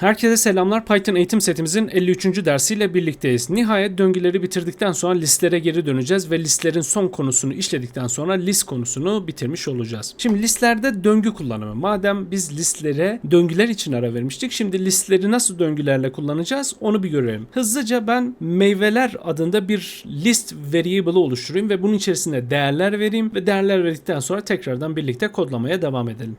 Herkese selamlar. Python eğitim setimizin 53. dersiyle birlikteyiz. Nihayet döngüleri bitirdikten sonra listlere geri döneceğiz ve listlerin son konusunu işledikten sonra list konusunu bitirmiş olacağız. Şimdi listlerde döngü kullanımı. Madem biz listlere döngüler için ara vermiştik, şimdi listleri nasıl döngülerle kullanacağız onu bir görelim. Hızlıca ben meyveler adında bir list variable oluşturayım ve bunun içerisine değerler vereyim ve değerler verdikten sonra tekrardan birlikte kodlamaya devam edelim.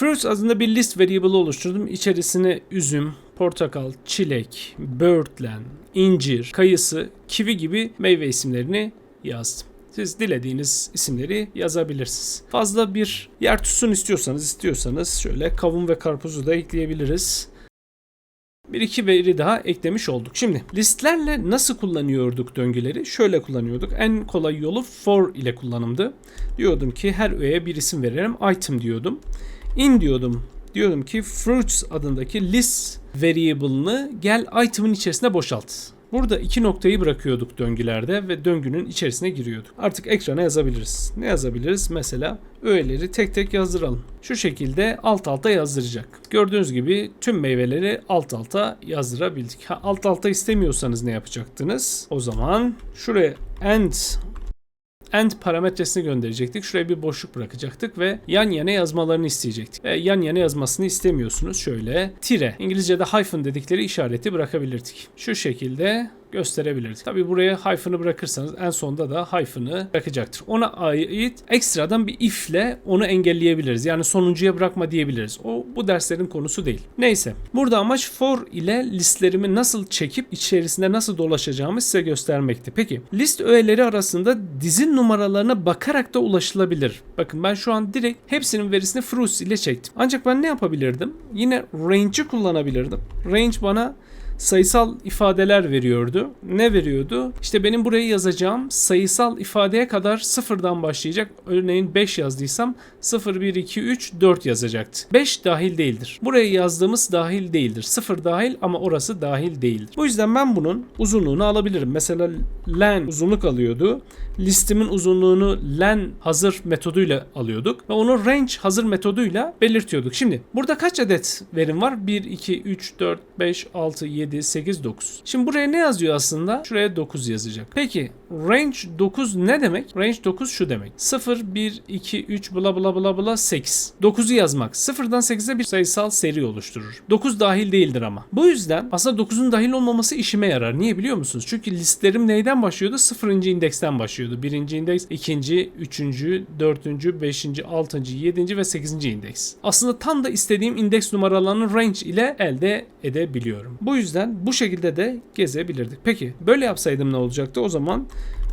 Fruits adında bir list variable oluşturdum. İçerisine üzüm, portakal, çilek, böğürtlen, incir, kayısı, kivi gibi meyve isimlerini yazdım. Siz dilediğiniz isimleri yazabilirsiniz. Fazla bir yer tutsun istiyorsanız istiyorsanız şöyle kavun ve karpuzu da ekleyebiliriz. Bir iki veri daha eklemiş olduk. Şimdi listlerle nasıl kullanıyorduk döngüleri? Şöyle kullanıyorduk. En kolay yolu for ile kullanımdı. Diyordum ki her öğeye bir isim verelim. Item diyordum. In diyordum. Diyordum ki fruits adındaki list variable'ını gel item'ın içerisine boşalt. Burada iki noktayı bırakıyorduk döngülerde ve döngünün içerisine giriyorduk. Artık ekrana yazabiliriz. Ne yazabiliriz? Mesela öğeleri tek tek yazdıralım. Şu şekilde alt alta yazdıracak. Gördüğünüz gibi tüm meyveleri alt alta yazdırabildik. Ha, alt alta istemiyorsanız ne yapacaktınız? O zaman şuraya end end parametresini gönderecektik. Şuraya bir boşluk bırakacaktık ve yan yana yazmalarını isteyecektik. Ve yan yana yazmasını istemiyorsunuz. Şöyle tire. İngilizce'de hyphen dedikleri işareti bırakabilirdik. Şu şekilde gösterebilirdik. Tabi buraya hyphen'ı bırakırsanız en sonda da hyphen'ı bırakacaktır. Ona ait ekstradan bir if'le onu engelleyebiliriz. Yani sonuncuya bırakma diyebiliriz. O bu derslerin konusu değil. Neyse. Burada amaç for ile listlerimi nasıl çekip içerisinde nasıl dolaşacağımı size göstermekti. Peki list öğeleri arasında dizin numaralarına bakarak da ulaşılabilir. Bakın ben şu an direkt hepsinin verisini fruits ile çektim. Ancak ben ne yapabilirdim? Yine range'i kullanabilirdim. Range bana sayısal ifadeler veriyordu. Ne veriyordu? İşte benim buraya yazacağım sayısal ifadeye kadar sıfırdan başlayacak. Örneğin 5 yazdıysam 0, 1, 2, 3, 4 yazacaktı. 5 dahil değildir. Buraya yazdığımız dahil değildir. 0 dahil ama orası dahil değildir. Bu yüzden ben bunun uzunluğunu alabilirim. Mesela len uzunluk alıyordu. Listimin uzunluğunu len hazır metoduyla alıyorduk ve onu range hazır metoduyla belirtiyorduk. Şimdi burada kaç adet verim var? 1, 2, 3, 4, 5, 6, 7, 8, 9. Şimdi buraya ne yazıyor aslında? Şuraya 9 yazacak. Peki range 9 ne demek? Range 9 şu demek. 0, 1, 2, 3 bla bla bla bla 8. 9'u yazmak. 0'dan 8'e bir sayısal seri oluşturur. 9 dahil değildir ama. Bu yüzden aslında 9'un dahil olmaması işime yarar. Niye biliyor musunuz? Çünkü listlerim neyden başlıyordu? 0. indeksten başlıyordu. 1. indeks, 2. 3. 4. 5. 6. 7. ve 8. indeks. Aslında tam da istediğim indeks numaralarını range ile elde edebiliyorum. Bu yüzden bu şekilde de gezebilirdik. Peki böyle yapsaydım ne olacaktı? O zaman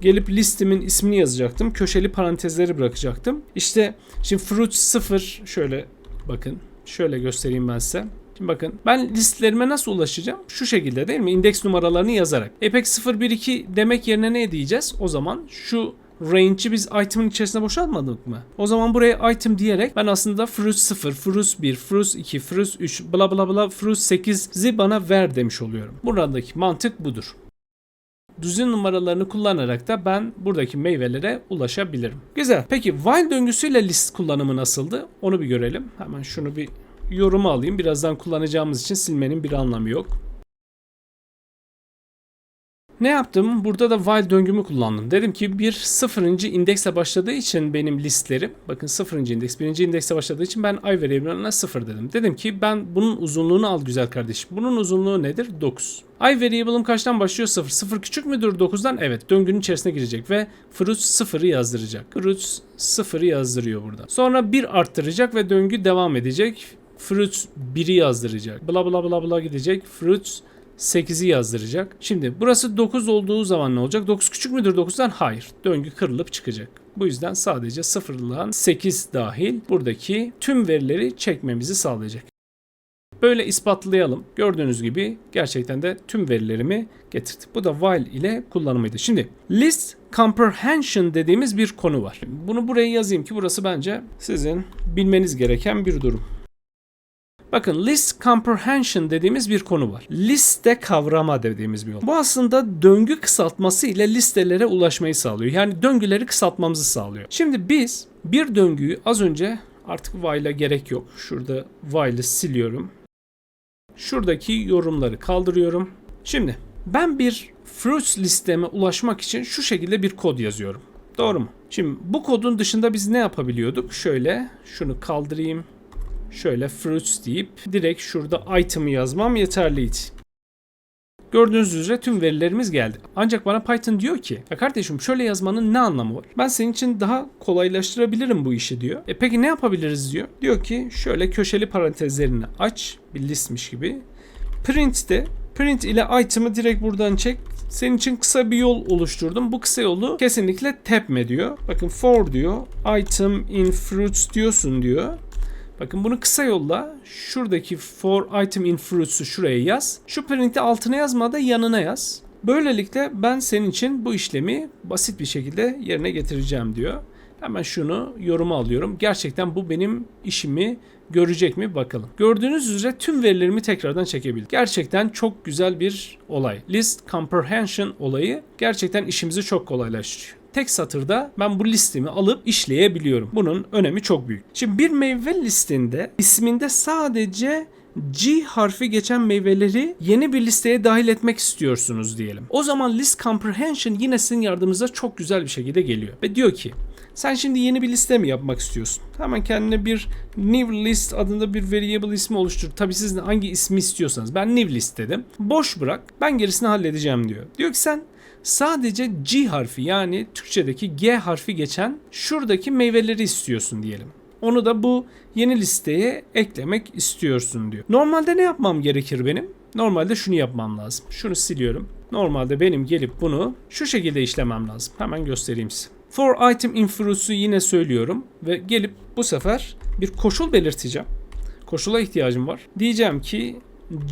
gelip listimin ismini yazacaktım. Köşeli parantezleri bırakacaktım. İşte şimdi fruit 0 şöyle bakın. Şöyle göstereyim ben size. Şimdi bakın ben listlerime nasıl ulaşacağım? Şu şekilde değil mi? İndeks numaralarını yazarak. E peki 0 1 2 demek yerine ne diyeceğiz? O zaman şu range'i biz item'ın içerisine boşaltmadık mı? O zaman buraya item diyerek ben aslında fruit 0, fruit 1, fruit 2, fruit 3, bla bla bla fruit 8'i bana ver demiş oluyorum. Buradaki mantık budur. Düzin numaralarını kullanarak da ben buradaki meyvelere ulaşabilirim. Güzel. Peki while döngüsüyle list kullanımı nasıldı? Onu bir görelim. Hemen şunu bir yorumu alayım. Birazdan kullanacağımız için silmenin bir anlamı yok. Ne yaptım? Burada da while döngümü kullandım. Dedim ki bir sıfırıncı indekse başladığı için benim listlerim, bakın sıfırıncı indeks, birinci indekse başladığı için ben i variable'ına sıfır dedim. Dedim ki ben bunun uzunluğunu al güzel kardeşim. Bunun uzunluğu nedir? 9. i variable'ım kaçtan başlıyor? 0. 0 küçük müdür 9'dan? Evet. Döngünün içerisine girecek ve fruit 0'ı yazdıracak. Fruit 0'ı yazdırıyor burada. Sonra 1 arttıracak ve döngü devam edecek. Fruit 1'i yazdıracak. Bla bla bla bla gidecek. Fruit 8'i yazdıracak. Şimdi burası 9 olduğu zaman ne olacak? 9 küçük müdür 9'dan? Hayır. Döngü kırılıp çıkacak. Bu yüzden sadece sıfırlan 8 dahil buradaki tüm verileri çekmemizi sağlayacak. Böyle ispatlayalım. Gördüğünüz gibi gerçekten de tüm verilerimi getirdi. Bu da while ile kullanımıydı. Şimdi list comprehension dediğimiz bir konu var. Bunu buraya yazayım ki burası bence sizin bilmeniz gereken bir durum. Bakın list comprehension dediğimiz bir konu var. Liste kavrama dediğimiz bir konu. Bu aslında döngü kısaltması ile listelere ulaşmayı sağlıyor. Yani döngüleri kısaltmamızı sağlıyor. Şimdi biz bir döngüyü az önce Artık while'a gerek yok. Şurada while'ı siliyorum. Şuradaki yorumları kaldırıyorum. Şimdi ben bir fruits listeme ulaşmak için şu şekilde bir kod yazıyorum. Doğru mu? Şimdi bu kodun dışında biz ne yapabiliyorduk? Şöyle şunu kaldırayım. Şöyle fruits deyip direkt şurada item'ı yazmam yeterliydi. Gördüğünüz üzere tüm verilerimiz geldi. Ancak bana Python diyor ki ya kardeşim şöyle yazmanın ne anlamı var? Ben senin için daha kolaylaştırabilirim bu işi diyor. E peki ne yapabiliriz diyor. Diyor ki şöyle köşeli parantezlerini aç bir listmiş gibi. Print de print ile item'ı direkt buradan çek. Senin için kısa bir yol oluşturdum. Bu kısa yolu kesinlikle tepme diyor. Bakın for diyor. Item in fruits diyorsun diyor. Bakın bunu kısa yolla şuradaki for item in fruits'u şuraya yaz. Şu print'i altına yazma da yanına yaz. Böylelikle ben senin için bu işlemi basit bir şekilde yerine getireceğim diyor. Hemen şunu yoruma alıyorum. Gerçekten bu benim işimi görecek mi bakalım. Gördüğünüz üzere tüm verilerimi tekrardan çekebildim. Gerçekten çok güzel bir olay. List comprehension olayı gerçekten işimizi çok kolaylaştırıyor tek satırda ben bu listemi alıp işleyebiliyorum. Bunun önemi çok büyük. Şimdi bir meyve listinde isminde sadece G harfi geçen meyveleri yeni bir listeye dahil etmek istiyorsunuz diyelim. O zaman list comprehension yine sizin yardımınıza çok güzel bir şekilde geliyor. Ve diyor ki sen şimdi yeni bir liste mi yapmak istiyorsun? Hemen kendine bir new list adında bir variable ismi oluştur. Tabi siz hangi ismi istiyorsanız. Ben new list dedim. Boş bırak. Ben gerisini halledeceğim diyor. Diyor ki sen sadece G harfi yani Türkçedeki G harfi geçen şuradaki meyveleri istiyorsun diyelim. Onu da bu yeni listeye eklemek istiyorsun diyor. Normalde ne yapmam gerekir benim? Normalde şunu yapmam lazım. Şunu siliyorum. Normalde benim gelip bunu şu şekilde işlemem lazım. Hemen göstereyim size. For item in fruits'u yine söylüyorum ve gelip bu sefer bir koşul belirteceğim. Koşula ihtiyacım var. Diyeceğim ki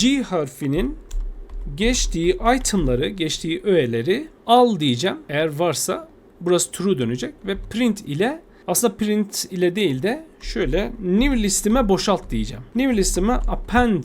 G harfinin geçtiği itemları, geçtiği öğeleri al diyeceğim. Eğer varsa burası true dönecek ve print ile aslında print ile değil de şöyle new listime boşalt diyeceğim. New listime append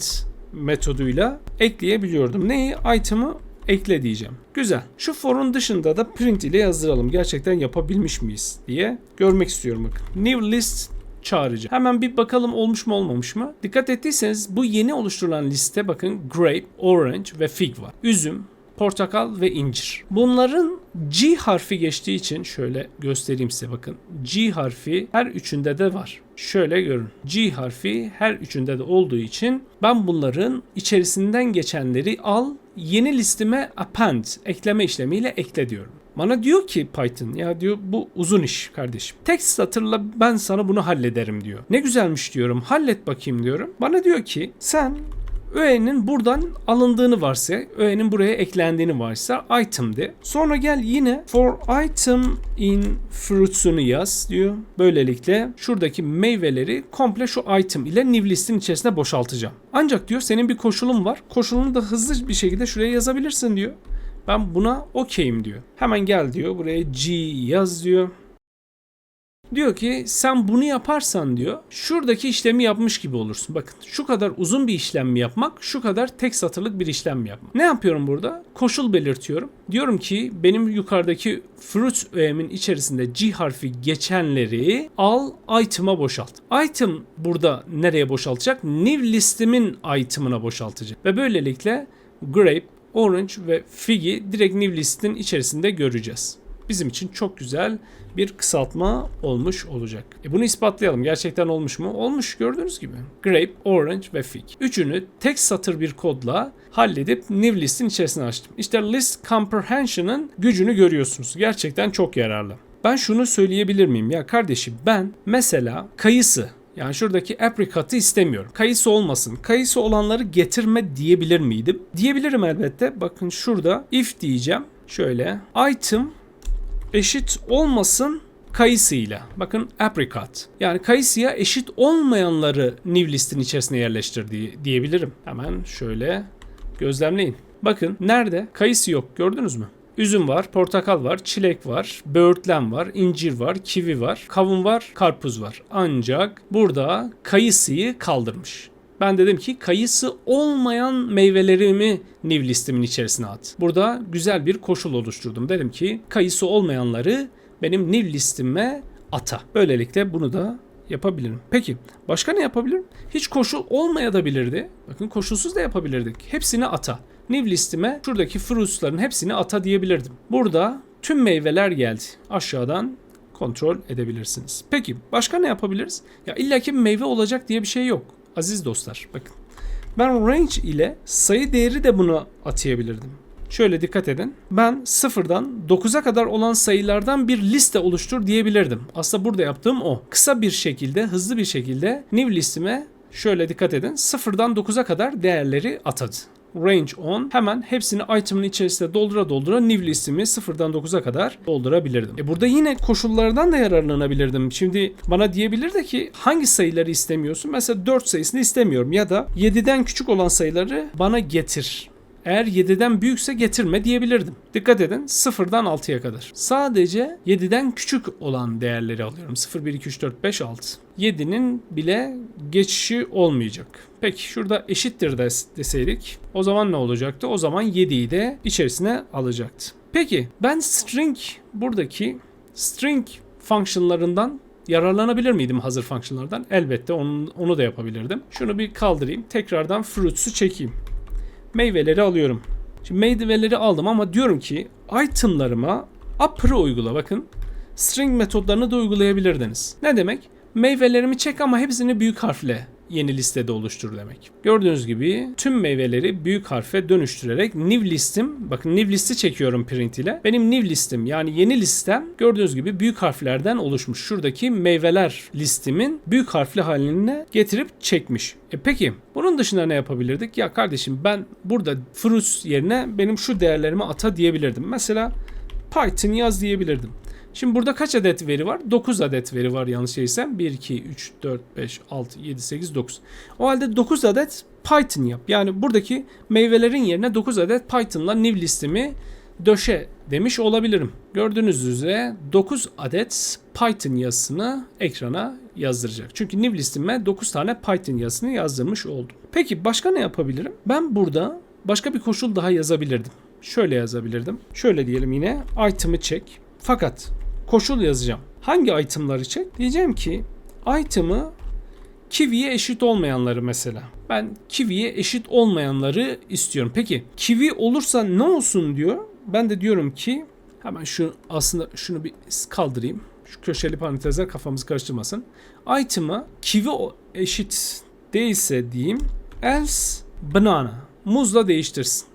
metoduyla ekleyebiliyordum. Neyi? Item'ı ekle diyeceğim. Güzel. Şu for'un dışında da print ile yazdıralım. Gerçekten yapabilmiş miyiz diye görmek istiyorum bakın. New list çağırıcı. Hemen bir bakalım olmuş mu olmamış mı? Dikkat ettiyseniz bu yeni oluşturulan liste bakın grape, orange ve fig var. Üzüm, portakal ve incir. Bunların G harfi geçtiği için şöyle göstereyim size bakın. G harfi her üçünde de var. Şöyle görün. G harfi her üçünde de olduğu için ben bunların içerisinden geçenleri al yeni listeme append ekleme işlemiyle ekle diyorum. Bana diyor ki Python ya diyor bu uzun iş kardeşim. Tek satırla ben sana bunu hallederim diyor. Ne güzelmiş diyorum. Hallet bakayım diyorum. Bana diyor ki sen öğenin buradan alındığını varsa, öğenin buraya eklendiğini varsa item de. Sonra gel yine for item in fruits'unu yaz diyor. Böylelikle şuradaki meyveleri komple şu item ile new list'in içerisine boşaltacağım. Ancak diyor senin bir koşulun var. Koşulunu da hızlı bir şekilde şuraya yazabilirsin diyor. Ben buna okeyim diyor. Hemen gel diyor. Buraya G yaz diyor. Diyor ki sen bunu yaparsan diyor şuradaki işlemi yapmış gibi olursun. Bakın şu kadar uzun bir işlem yapmak şu kadar tek satırlık bir işlem yapmak. Ne yapıyorum burada? Koşul belirtiyorum. Diyorum ki benim yukarıdaki fruit öğemin içerisinde G harfi geçenleri al item'a boşalt. Item burada nereye boşaltacak? New listimin item'ına boşaltacak. Ve böylelikle grape, orange ve fig'i direkt new list'in içerisinde göreceğiz bizim için çok güzel bir kısaltma olmuş olacak. E bunu ispatlayalım. Gerçekten olmuş mu? Olmuş gördüğünüz gibi. Grape, Orange ve Fig. Üçünü tek satır bir kodla halledip new list'in içerisine açtım. İşte list comprehension'ın gücünü görüyorsunuz. Gerçekten çok yararlı. Ben şunu söyleyebilir miyim? Ya kardeşim ben mesela kayısı yani şuradaki apricot'ı istemiyorum. Kayısı olmasın. Kayısı olanları getirme diyebilir miydim? Diyebilirim elbette. Bakın şurada if diyeceğim. Şöyle item eşit olmasın kayısıyla. Bakın apricot. Yani kayısıya eşit olmayanları new listin içerisine yerleştir diye, diyebilirim. Hemen şöyle gözlemleyin. Bakın nerede? Kayısı yok gördünüz mü? Üzüm var, portakal var, çilek var, böğürtlen var, incir var, kivi var, kavun var, karpuz var. Ancak burada kayısıyı kaldırmış. Ben dedim ki kayısı olmayan meyvelerimi new listimin içerisine at. Burada güzel bir koşul oluşturdum. Dedim ki kayısı olmayanları benim new listime ata. Böylelikle bunu da yapabilirim. Peki başka ne yapabilirim? Hiç koşul olmayabilirdi. Bakın koşulsuz da yapabilirdik. Hepsini ata. New listime şuradaki fruitsların hepsini ata diyebilirdim. Burada tüm meyveler geldi. Aşağıdan kontrol edebilirsiniz. Peki başka ne yapabiliriz? Ya illaki meyve olacak diye bir şey yok. Aziz dostlar bakın. Ben range ile sayı değeri de buna atayabilirdim. Şöyle dikkat edin. Ben sıfırdan 9'a kadar olan sayılardan bir liste oluştur diyebilirdim. Aslında burada yaptığım o. Kısa bir şekilde, hızlı bir şekilde new listime şöyle dikkat edin. Sıfırdan 9'a kadar değerleri atadı. Range 10 hemen hepsini item'ın içerisinde doldura doldura new listimi sıfırdan 9'a kadar doldurabilirdim. E burada yine koşullardan da yararlanabilirdim. Şimdi bana diyebilirdi ki hangi sayıları istemiyorsun? Mesela 4 sayısını istemiyorum ya da 7'den küçük olan sayıları bana getir. Eğer 7'den büyükse getirme diyebilirdim. Dikkat edin 0'dan 6'ya kadar. Sadece 7'den küçük olan değerleri alıyorum. 0, 1, 2, 3, 4, 5, 6. 7'nin bile geçişi olmayacak. Peki şurada eşittir des deseydik o zaman ne olacaktı? O zaman 7'yi de içerisine alacaktı. Peki ben string buradaki string fonksiyonlarından yararlanabilir miydim hazır fonksiyonlardan? Elbette onu, onu da yapabilirdim. Şunu bir kaldırayım. Tekrardan fruits'u çekeyim meyveleri alıyorum. Şimdi meyveleri aldım ama diyorum ki itemlarıma upper'ı uygula bakın. String metodlarını da uygulayabilirdiniz. Ne demek? Meyvelerimi çek ama hepsini büyük harfle yeni listede oluştur demek. Gördüğünüz gibi tüm meyveleri büyük harfe dönüştürerek new listim, bakın new listi çekiyorum print ile. Benim new listim yani yeni listem gördüğünüz gibi büyük harflerden oluşmuş. Şuradaki meyveler listimin büyük harfli haline getirip çekmiş. E peki bunun dışında ne yapabilirdik? Ya kardeşim ben burada fruits yerine benim şu değerlerimi ata diyebilirdim. Mesela Python yaz diyebilirdim. Şimdi burada kaç adet veri var? 9 adet veri var yanlış değilsem. 1, 2, 3, 4, 5, 6, 7, 8, 9. O halde 9 adet Python yap. Yani buradaki meyvelerin yerine 9 adet Python'la new listemi döşe demiş olabilirim. Gördüğünüz üzere 9 adet Python yazısını ekrana yazdıracak. Çünkü new listime 9 tane Python yazısını yazdırmış oldum. Peki başka ne yapabilirim? Ben burada başka bir koşul daha yazabilirdim. Şöyle yazabilirdim. Şöyle diyelim yine item'ı çek. Fakat koşul yazacağım. Hangi itemları çek? Diyeceğim ki item'ı kiwi'ye eşit olmayanları mesela. Ben kiwi'ye eşit olmayanları istiyorum. Peki kiwi olursa ne olsun diyor. Ben de diyorum ki hemen şu aslında şunu bir kaldırayım. Şu köşeli parantezler kafamızı karıştırmasın. Item'a kiwi eşit değilse diyeyim else banana muzla değiştirsin.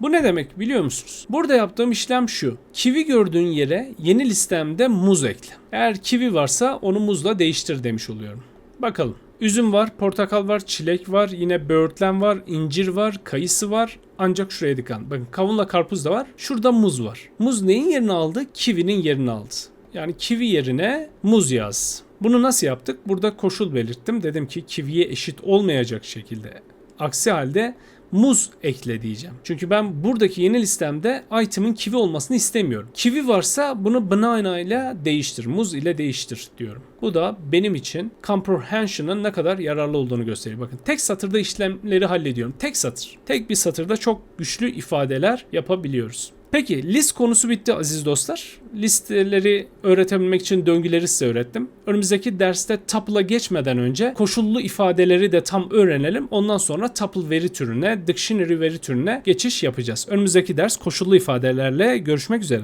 Bu ne demek biliyor musunuz? Burada yaptığım işlem şu. Kivi gördüğün yere yeni listemde muz ekle. Eğer kivi varsa onu muzla değiştir demiş oluyorum. Bakalım. Üzüm var, portakal var, çilek var, yine böğürtlen var, incir var, kayısı var. Ancak şuraya dikkat. Bakın kavunla karpuz da var. Şurada muz var. Muz neyin yerini aldı? Kivinin yerini aldı. Yani kivi yerine muz yaz. Bunu nasıl yaptık? Burada koşul belirttim. Dedim ki kiviye eşit olmayacak şekilde. Aksi halde muz ekle diyeceğim. Çünkü ben buradaki yeni listemde item'ın kivi olmasını istemiyorum. Kivi varsa bunu banana ile değiştir, muz ile değiştir diyorum. Bu da benim için comprehension'ın ne kadar yararlı olduğunu gösteriyor. Bakın tek satırda işlemleri hallediyorum. Tek satır. Tek bir satırda çok güçlü ifadeler yapabiliyoruz. Peki list konusu bitti aziz dostlar. Listeleri öğretebilmek için döngüleri size öğrettim. Önümüzdeki derste tuple'a geçmeden önce koşullu ifadeleri de tam öğrenelim. Ondan sonra tuple veri türüne, dictionary veri türüne geçiş yapacağız. Önümüzdeki ders koşullu ifadelerle görüşmek üzere.